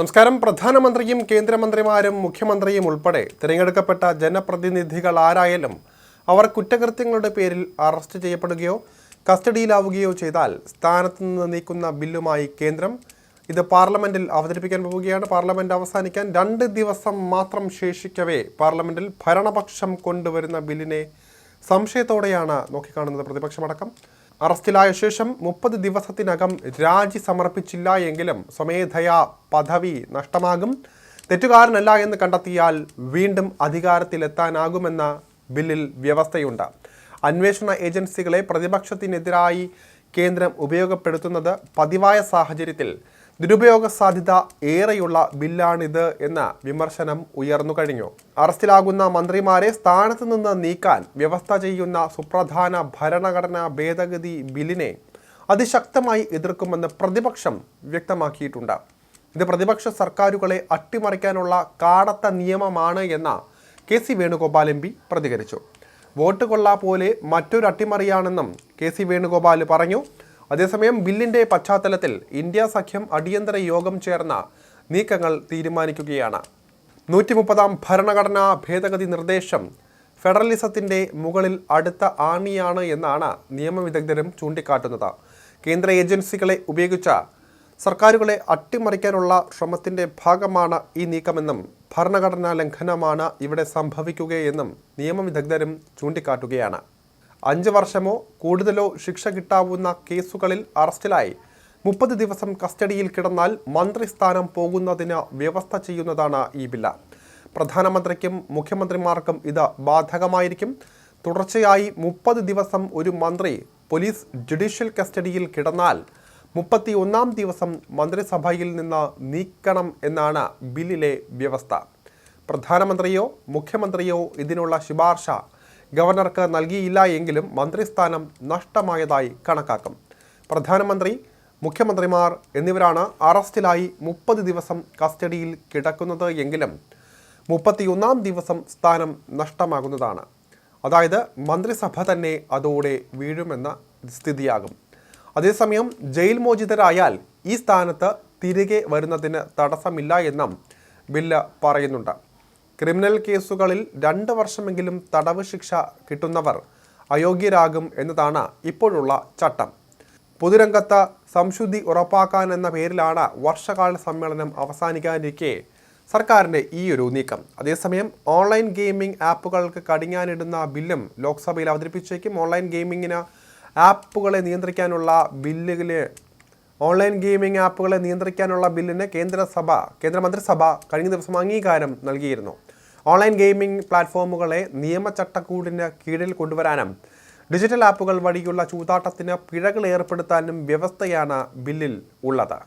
നമസ്കാരം. പ്രധാനമന്ത്രിയും കേന്ദ്രമന്ത്രിമാരും മുഖ്യമന്ത്രിയും ഉൾപ്പെടെ തിരഞ്ഞെടുക്കപ്പെട്ട ജനപ്രതിനിധികൾ ആരായാലും അവർ കുറ്റകൃത്യങ്ങളുടെ പേരിൽ അറസ്റ്റ് ചെയ്യപ്പെടുകയോ കസ്റ്റഡിയിലാവുകയോ ചെയ്താൽ സ്ഥാനത്ത് നിന്ന് നീക്കുന്ന ബില്ലുമായി കേന്ദ്രം ഇത് പാർലമെന്റിൽ അവതരിപ്പിക്കാൻ പോവുകയാണ്. പാർലമെന്റ് അവസാനിക്കാൻ രണ്ട് ദിവസം മാത്രം ശേഷിക്കവേ പാർലമെന്റിൽ ഭരണപക്ഷം കൊണ്ടുവരുന്ന ബില്ലിനെ സംശയത്തോടെയാണ് നോക്കിക്കാണുന്നത് പ്രതിപക്ഷമടക്കം. അറസ്റ്റിലായ ശേഷം മുപ്പത് ദിവസത്തിനകം രാജി സമർപ്പിച്ചില്ല എങ്കിലും സ്വമേധയാ പദവി നഷ്ടമാകും. തെറ്റുകാരനല്ല എന്ന് കണ്ടെത്തിയാൽ വീണ്ടും അധികാരത്തിലെത്താനാകുമെന്ന ബില്ലിൽ വ്യവസ്ഥയുണ്ട്. അന്വേഷണ ഏജൻസികളെ പ്രതിപക്ഷത്തിനെതിരായി കേന്ദ്രം ഉപയോഗപ്പെടുത്തുന്നത് പതിവായ സാഹചര്യത്തിൽ ദുരുപയോഗ സാധ്യത ഏറെയുള്ള ബില്ലാണിത് എന്ന വിമർശനം ഉയർന്നു കഴിഞ്ഞു. അറസ്റ്റിലാകുന്ന മന്ത്രിമാരെ സ്ഥാനത്ത് നിന്ന് നീക്കാൻ വ്യവസ്ഥ ചെയ്യുന്ന സുപ്രധാന ഭരണഘടനാ ഭേദഗതി ബില്ലിനെ അതിശക്തമായി എതിർക്കുമെന്ന് പ്രതിപക്ഷം വ്യക്തമാക്കിയിട്ടുണ്ട്. ഇത് പ്രതിപക്ഷ സർക്കാരുകളെ അട്ടിമറിക്കാനുള്ള കാടത്ത നിയമമാണ് എന്ന K C Venugopal M P പ്രതികരിച്ചു. വോട്ട് കൊള്ള പോലെ മറ്റൊരു അട്ടിമറിയാണെന്നും കെ സി വേണുഗോപാൽ പറഞ്ഞു. അതേസമയം ബില്ലിന്റെ പശ്ചാത്തലത്തിൽ ഇന്ത്യ സഖ്യം അടിയന്തര യോഗം ചേർന്ന നീക്കങ്ങൾ തീരുമാനിക്കുകയാണ്. നൂറ്റി മുപ്പതാം ഭരണഘടനാ ഭേദഗതി നിർദ്ദേശം ഫെഡറലിസത്തിന്റെ മുകളിൽ അടുത്ത ആണിയാണ് എന്നാണ് നിയമവിദഗ്ധരും ചൂണ്ടിക്കാട്ടുന്നത്. കേന്ദ്ര ഏജൻസികളെ ഉപയോഗിച്ച സർക്കാരുകളെ അട്ടിമറിക്കാനുള്ള ശ്രമത്തിന്റെ ഭാഗമാണ് ഈ നീക്കമെന്നും ഭരണഘടനാ ലംഘനമാണ് ഇവിടെ സംഭവിക്കുകയെന്നും നിയമവിദഗ്ധരും ചൂണ്ടിക്കാട്ടുകയാണ്. അഞ്ച് വർഷമോ കൂടുതലോ ശിക്ഷ കിട്ടാവുന്ന കേസുകളിൽ അറസ്റ്റിലായി. മുപ്പത് ദിവസം കസ്റ്റഡിയിൽ കിടന്നാൽ മന്ത്രിസ്ഥാനം പോകുന്നതിന് വ്യവസ്ഥ ചെയ്യുന്നതാണ് ഈ ബില്ല്. പ്രധാനമന്ത്രിക്കും മുഖ്യമന്ത്രിമാർക്കും ഇത് ബാധകമായിരിക്കും. തുടർച്ചയായി മുപ്പത് ദിവസം ഒരു മന്ത്രി പോലീസ് ജുഡീഷ്യൽ കസ്റ്റഡിയിൽ കിടന്നാൽ മുപ്പത്തി ഒന്നാം ദിവസം മന്ത്രിസഭയിൽ നിന്ന് നീക്കണം എന്നാണ് ബില്ലിലെ വ്യവസ്ഥ. പ്രധാനമന്ത്രിയോ മുഖ്യമന്ത്രിയോ ഇതിനുള്ള ശുപാർശ ഗവർണർക്ക് നൽകിയില്ല എങ്കിലും മന്ത്രിസ്ഥാനം നഷ്ടമായതായി കണക്കാക്കും. പ്രധാനമന്ത്രി മുഖ്യമന്ത്രിമാർ എന്നിവരാണ് അറസ്റ്റിലായി മുപ്പത് ദിവസം കസ്റ്റഡിയിൽ കിടക്കുന്നത് എങ്കിലും മുപ്പത്തിയൊന്നാം ദിവസം സ്ഥാനം നഷ്ടമാകുന്നതാണ്. അതായത് മന്ത്രിസഭ തന്നെ അതോടെ വീഴുമെന്ന സ്ഥിതിയാകും. അതേസമയം ജയിൽ മോചിതരായാൽ ഈ സ്ഥാനത്ത് തിരികെ വരുന്നതിന് തടസ്സമില്ല എന്നും ബില്ല് പറയുന്നുണ്ട്. ക്രിമിനൽ കേസുകളിൽ രണ്ട് വർഷമെങ്കിലും തടവ് ശിക്ഷ കിട്ടുന്നവർ അയോഗ്യരാകും എന്നതാണ് ഇപ്പോഴുള്ള ചട്ടം. പൊതുരംഗത്ത് സംശുദ്ധി ഉറപ്പാക്കാൻ എന്ന പേരിലാണ് വർഷകാല സമ്മേളനം അവസാനിക്കാനിരിക്കെ സർക്കാരിന്റെ ഈ ഒരു നീക്കം. അതേസമയം ഓൺലൈൻ ഗെയിമിംഗ് ആപ്പുകൾക്ക് കടിഞ്ഞാനിടുന്ന ബില്ലും ലോക്സഭയിൽ അവതരിപ്പിച്ചേക്കും. ഓൺലൈൻ ഗെയിമിങ്ങിന് ആപ്പുകളെ നിയന്ത്രിക്കാനുള്ള ബില്ലിലെ ഓൺലൈൻ ഗെയിമിംഗ് ആപ്പുകളെ നിയന്ത്രിക്കാനുള്ള ബില്ലിന് കേന്ദ്രസഭ കേന്ദ്രമന്ത്രിസഭ കഴിഞ്ഞ ദിവസം അംഗീകാരം നൽകിയിരുന്നു. ഓൺലൈൻ ഗെയിമിംഗ് പ്ലാറ്റ്ഫോമുകളെ നിയമചട്ടക്കൂടിന് കീഴിൽ കൊണ്ടുവരാനും ഡിജിറ്റൽ ആപ്പുകൾ വഴിയുള്ള ചൂതാട്ടത്തിന് പിഴകൾ ഏർപ്പെടുത്താനും വ്യവസ്ഥയാണ് ബില്ലിൽ ഉള്ളത്.